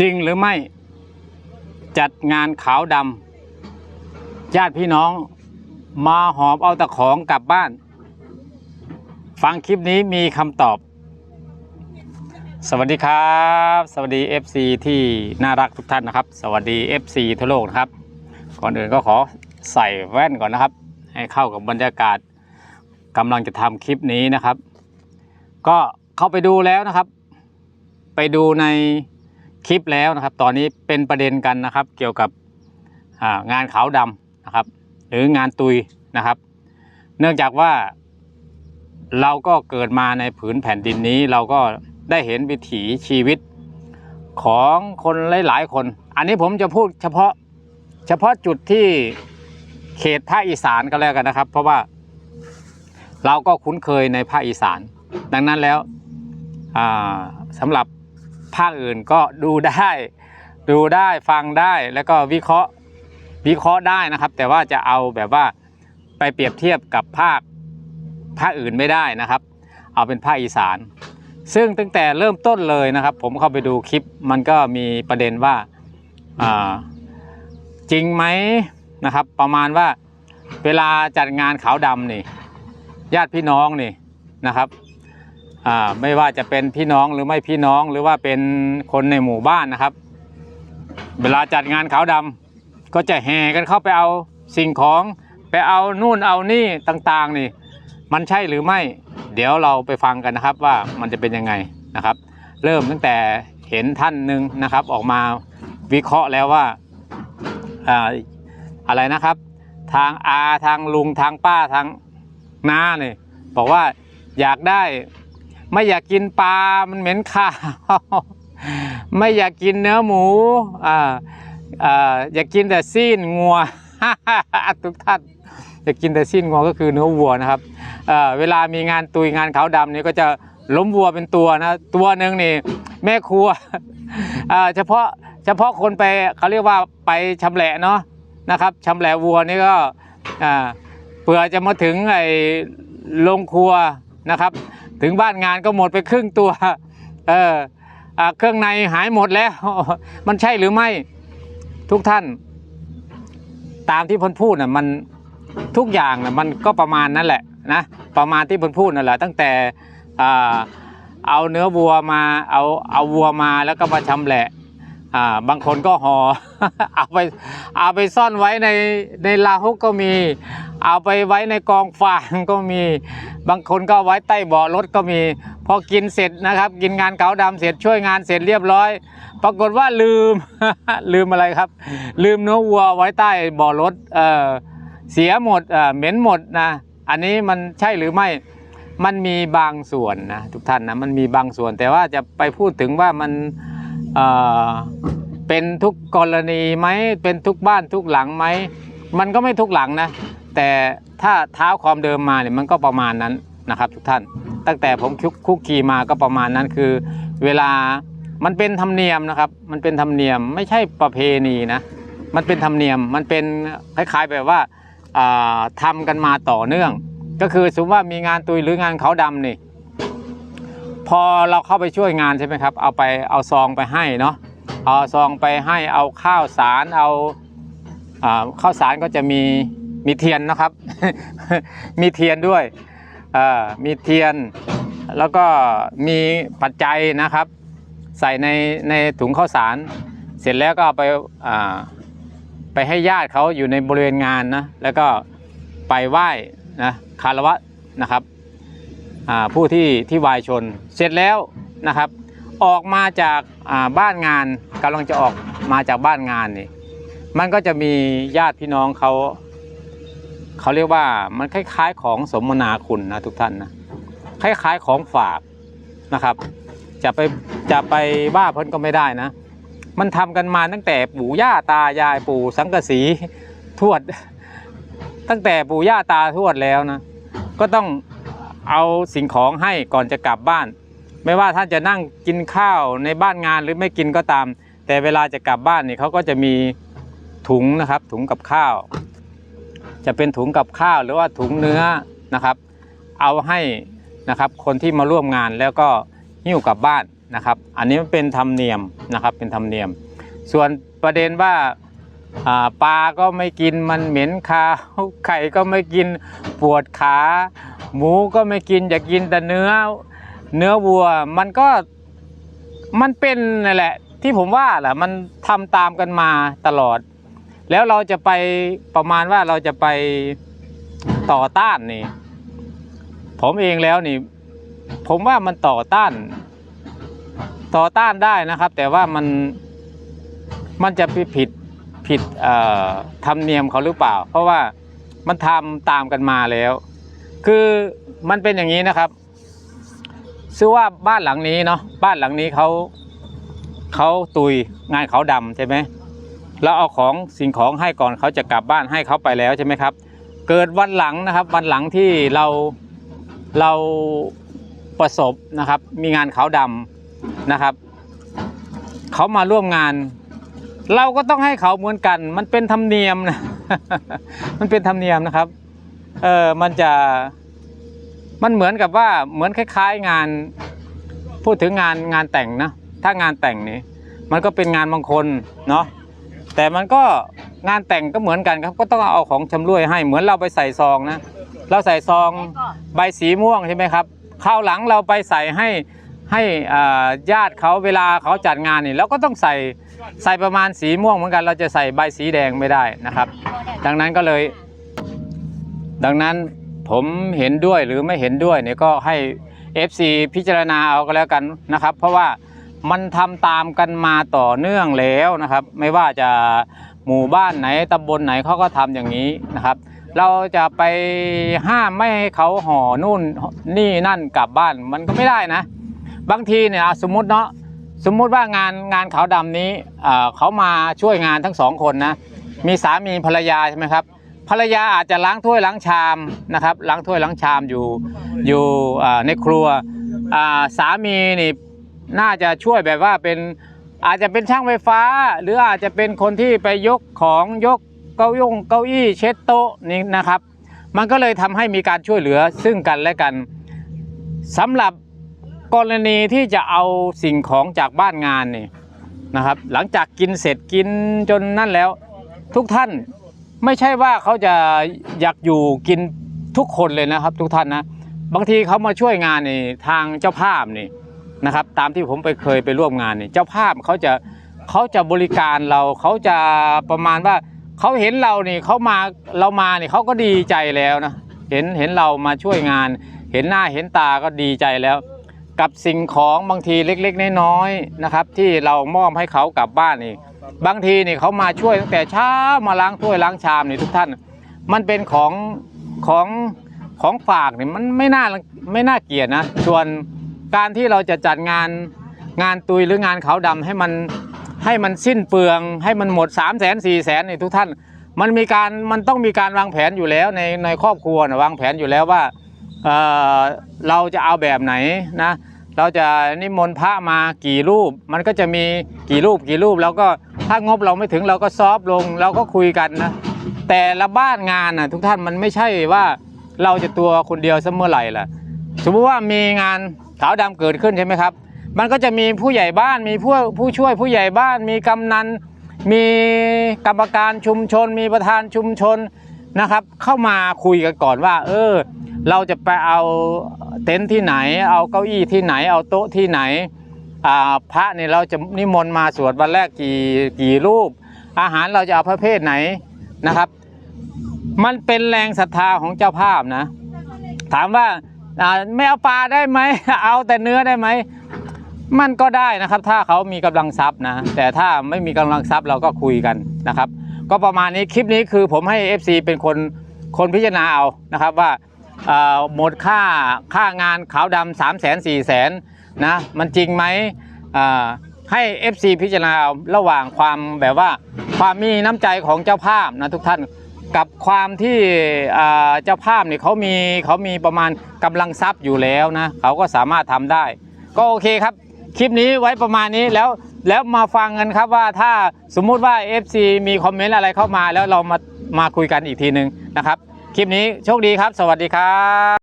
จริงหรือไม่จัดงานขาวดำญาติพี่น้องมาหอบเอาตะของกลับบ้าน ฟังคลิปนี้มีคำตอบ สวัสดีครับ สวัสดี FC ที่น่ารักทุกท่านนะครับ สวัสดี FC ทั่วโลกนะครับ ก่อนอื่นก็ขอใส่แว่นก่อนนะครับ ให้เข้ากับบรรยากาศกำลังจะทำคลิปนี้นะครับ ก็เข้าไปดูแล้วนะครับ ไปดูใน คลิปแล้วนะครับ ตอนนี้เป็นประเด็นกันนะครับ เกี่ยวกับงานขาวดำนะครับ หรืองานตุยนะครับ เนื่องจากว่าเราก็เกิดมาในผืนแผ่นดินนี้เราก็ได้เห็นวิถีชีวิตของคนหลาย ๆ คน อันนี้ผมจะพูดเฉพาะเฉพาะจุดที่เขตภาคอีสานก็แล้วกันนะครับ เพราะว่าเราก็คุ้นเคยในภาคอีสาน ดังนั้นแล้วสำหรับ ภาคอื่นก็ดูได้ ดูได้ฟังได้แล้วก็วิเคราะห์วิเคราะห์ได้นะครับ แต่ว่าจะเอาแบบว่าไปเปรียบเทียบกับภาคภาคอื่นไม่ได้นะครับ เอาเป็นภาคอีสาน ซึ่งตั้งแต่เริ่มต้นเลยนะครับ ผมเข้าไปดูคลิปมันก็มีประเด็นว่าอ่าจริงไหมนะครับ ประมาณว่าเวลาจัดงานขาวดำนี่ ญาติพี่น้องนี่นะครับ อ่าไม่ว่าจะเป็นพี่น้องหรือไม่พี่น้องหรือว่าเป็นคนในหมู่บ้านนะครับ เวลาจัดงานขาวดำก็จะแห่กันเข้าไปเอาสิ่งของไปเอานู่นเอานี่ต่างๆนี่ มันใช่หรือไม่ เดี๋ยวเราไปฟังกันนะครับว่ามันจะเป็นยังไงนะครับ เริ่มตั้งแต่เห็นท่านหนึ่งนะครับ ออกมาวิเคราะห์แล้วว่าอ่าอะไรนะครับ ทางอาทางลุงทางป้าทางน้าเนี่ยบอกว่าอยากได้ ไม่อยากกินปลา มันเหม็นข้าว ไม่อยากกินเนื้อหมูอ่าอ่าอยากกินแต่ซีนงัวทุกท่านอยากกินแต่ซีนงัวก็คือเนื้อวัวนะครับเออเวลามีงานตุยงานขาวดำนี่ก็จะล้มวัวเป็นตัวนะตัวหนึ่งนี่แม่ครัวอ่าเฉพาะเฉพาะคนไปเขาเรียกว่าไปชำแหละเนาะนะครับชำแหละวัวนี่ก็อ่าเผื่อจะมาถึงไอ้โรงครัวนะครับ ถึงบ้านงานก็หมดไปครึ่งตัวเอออเครื่องในหายหมดแล้ว มันใช่หรือไม่ทุกท่าน ตามที่พนพูดน่ะมันทุกอย่างน่ะมันก็ประมาณนั้นแหละนะประมาณที่พนพูดนั่นแหละตั้งแต่เอาเนื้อวัวมาเอาเอาวัวมาแล้วก็มาชำแหละบางคนก็หอ่อเอาไปเอาไปซ่อนไว้ในในลาฮุกก็มี เอาไปไว้ในกองฟางก็มีบางคนก็ไว้ใต้เบาะรถก็มีพอกินเสร็จนะครับ กินงานขาวดำเสร็จช่วยงานเสร็จเรียบร้อย ปรากฏว่าลืม ลืมอะไรครับ ลืมเนื้อวัวไว้ใต้เบาะรถเออเสียหมดเหม็นหมดนะอันนี้มันใช่หรือไม่มันมีบางส่วนนะทุกท่านนะมันมีบางส่วน แต่ว่าจะไปพูดถึงว่ามันเออเป็นทุกกรณีไหมเป็นทุกบ้านทุกหลังไหมมันก็ไม่ทุกหลังนะ แต่ถ้าเท้าความเดิมมาเนี่ยมันก็ประมาณนั้นนะครับทุกท่าน ตั้งแต่ผมคุกคีมาก็ประมาณนั้นคือ เวลามันเป็นธรรมเนียมนะครับ มันเป็นธรรมเนียมไม่ใช่ประเพณีนะมันเป็นธรรมเนียมมันเป็นคล้ายๆแบบว่าอ่าทำกันมาต่อเนื่อง ก็คือสมมติว่ามีงานตุยหรืองานเขาดำนี่พอเราเข้าไปช่วยงานใช่ไหมครับ เอาไปเอาซองไปให้เนาะเอาซองไปให้เอาข้าวสารเอาข้าวสารก็จะมี มีเทียนนะครับ มีเทียนด้วยอ่อมีเทียนแล้วก็มีปัจจัยนะครับ ใส่ในในถุงข้าวสาร เสร็จแล้วก็เอาไปอ่าไปให้ญาติเขาอยู่ในบริเวณงานนะแล้วก็ไปไหว้นะคารวะนะครับอ่าผู้ที่ที่วายชนเสร็จแล้วนะครับ ออกมาจากอ่าบ้านงานกำลังจะออกมาจากบ้านงานนี่มันก็จะมีญาติพี่น้องเขา เขาเรียกว่ามันคล้ายๆ ของสมนาคุณนะทุกท่านนะคล้ายๆของฝากนะครับ จะไปจะไปว่าเพิ่นก็ไม่ได้นะ มันทำกันมาตั้งแต่ปู่ย่าตายายปู่สังกสีทวด ตั้งแต่ปู่ย่าตาทวดแล้วนะ ก็ต้องเอาสิ่งของให้ก่อนจะกลับบ้าน ไม่ว่าท่านจะนั่งกินข้าวในบ้านงานหรือไม่กินก็ตาม แต่เวลาจะกลับบ้านนี่เขาก็จะมีถุงนะครับ ถุงกับข้าว จะเป็นถุงกับข้าวหรือว่าถุงเนื้อนะครับ เอาให้นะครับคนที่มาร่วมงานแล้วก็หิ้วกลับบ้านนะครับ อันนี้มันเป็นธรรมเนียมนะครับเป็นธรรมเนียม ส่วนประเด็นว่าปลาก็ไม่กินมันเหม็นคาวไข่ก็ไม่กินปวดขา หมูก็ไม่กินอยากกินแต่เนื้อเนื้อวัวมันก็มันเป็นนั่นแหละที่ผมว่าแหละมันทำตามกันมาตลอด แล้วเราจะไปประมาณว่าเราจะไปต่อต้านนี่ ผมเองแล้วนี่ ผมว่ามันต่อต้าน ต่อต้านได้นะครับ แต่ว่ามันมันจะไปผิดผิดธรรมเนียมเขาหรือเปล่า เพราะว่ามันทำตามกันมาแล้ว คือมันเป็นอย่างนี้นะครับซื้อว่าบ้านหลังนี้เนาะบ้านหลังนี้เขาเขาตุยงานเขาดำใช่ไหม เราเอาของสิ่งของให้ก่อนเขาจะกลับบ้านให้เขาไปแล้วใช่ไหมครับ เกิดวันหลังนะครับ วันหลังที่เราเราประสบนะครับ มีงานขาวดำนะครับเขามาร่วมงาน เราก็ต้องให้เขาเหมือนกัน มันเป็นธรรมเนียมนะมันเป็นธรรมเนียมนะครับเออมันจะมันเหมือนกับว่าเหมือนคล้าย ๆงานพูดถึงงานงานแต่งนะถ้างานแต่งนี้ มันก็เป็นงานบางคนเนาะ แต่มันก็งานแต่งก็เหมือนกันครับ ก็ต้องเอาของชำร่วยให้เหมือนเราไปใส่ซองนะเราใส่ซองใบสีม่วงใช่ไหมครับคราวหลังเราไปใส่ให้ให้อ่าญาติเขาเวลาเขาจัดงานนี่เราก็ต้องใส่ใส่ประมาณสีม่วงเหมือนกัน เราจะใส่ใบสีแดงไม่ได้นะครับ ดังนั้นก็เลย ดังนั้นผมเห็นด้วยหรือไม่เห็นด้วยเนี่ยก็ให้ FC พิจารณาเอาก็แล้วกันนะครับ เพราะว่า มันทำตามกันมาต่อเนื่องแล้วนะครับ ไม่ว่าจะหมู่บ้านไหนตำบลไหนเขาก็ทำอย่างนี้นะครับ เราจะไปห้ามไม่ให้เขาห่อนู่นนี่นั่นกลับบ้านมันก็ไม่ได้นะ บางทีเนี่ยสมมุติเนาะสมมุติว่างานงานขาวดำนี้เขามาช่วยงานทั้งสองคนนะมีสามีภรรยาใช่ไหมครับภรรยาอาจจะล้างถ้วยล้างชามนะครับล้างถ้วยล้างชามอยู่อยู่ในครัวสามีนี่ น่าจะช่วยแบบว่าเป็นอาจจะเป็นช่างไฟฟ้า หรืออาจจะเป็นคนที่ไปยกของยกเก้าอี้เก้าอี้เช็ดโต๊ะนี่นะครับ มันก็เลยทำให้มีการช่วยเหลือซึ่งกันและกันสำหรับกรณีที่จะเอาสิ่งของจากบ้านงานนี่นะครับ หลังจากกินเสร็จกินจนนั่นแล้ว ทุกท่านไม่ใช่ว่าเขาจะอยากอยู่กินทุกคนเลยนะครับ ทุกท่านนะบางทีเขามาช่วยงานนี่ทางเจ้าภาพนี่ นะครับ ตามที่ผมไปเคยไปร่วมงานนี่เจ้าภาพเขาจะเขาจะบริการเราเขาจะประมาณว่าเขาเห็นเราเนี่เขามาเรามาเนี่เขาก็ดีใจแล้วนะเห็นเห็นเรามาช่วยงาน เห็นหน้าเห็นตาก็ดีใจแล้ว กับสิ่งของบางทีเล็กๆน้อยๆนะครับ ที่เรามอบให้เขากลับบ้านนี่บางทีนี่เขามาช่วยตั้งแต่เช้ามาล้างถ้วยล้างชามนี่ทุกท่าน มันเป็นของของของฝากนี่มันไม่น่าไม่น่าเกลียดนะส่วน การที่เราจะจัดงานงานตุยหรืองานขาวดำให้มันให้มันสิ้นเปลือง ให้มันหมด3 0 0 0 0 0 4 0 0 0 0นี่ทุกท่าน มันมีการมันต้องมีการวางแผนอยู่แล้วในในครอบครัวนะวางแผนอยู่แล้วว่าเออเราจะเอาแบบไหนนะเราจะนิมนต์พระมากี่รูป มันก็จะมีกี่รูปกี่รูปแล้วก็ถ้างบเราไม่ถึงเราก็ซอฟต์ลงเราก็คุยกันนะแต่ละบ้านงานนะทุกท่านมันไม่ใช่ว่าเราจะตัวคนเดียวเสมอไหร่ล่ะ สมมติว่ามีงานขาวดำเกิดขึ้นใช่ไหมครับ มันก็จะมีผู้ใหญ่บ้านมีผู้ผู้ช่วยผู้ใหญ่บ้าน มีกำนัน มีกรรมการชุมชน มีประธานชุมชนนะครับ เข้ามาคุยกันก่อนว่า เออ เราจะไปเอาเต็นท์ที่ไหน เอาเก้าอี้ที่ไหน เอาโต๊ะที่ไหนพระเนี่ยเราจะนิมนต์มาสวดวันแรกกี่กี่รูป อาหารเราจะเอาประเภทไหนนะครับ มันเป็นแรงศรัทธาของเจ้าภาพนะ ถามว่า ไม่เอาปลาได้ไหม เอาแต่เนื้อได้ไหม มันก็ได้นะครับ ถ้าเขามีกำลังทรัพย์นะ แต่ถ้าไม่มีกำลังทรัพย์เราก็คุยกันนะครับ ก็ประมาณนี้คลิปนี้คือผมให้ FC เป็นคนคนพิจารณาเอานะครับว่าหมดค่าค่างานขาวดำสามแสนสี่แสนนะมันจริงไหมให้ FC พิจารณาเอาระหว่างความแบบว่าความมีน้ำใจของเจ้าภาพนะทุกท่าน กับความที่เจ้าภาพเนี่ยเขามีเขามีประมาณกำลังทรัพย์อยู่แล้วนะเขาก็สามารถทำได้ ก็โอเคครับ คลิปนี้ไว้ประมาณนี้แล้วแล้วมาฟังกันครับว่าถ้าสมมุติว่า FC มีคอมเมนต์อะไรเข้ามาแล้วเรามามาคุยกันอีกทีหนึ่งนะครับ คลิปนี้โชคดีครับ สวัสดีครับ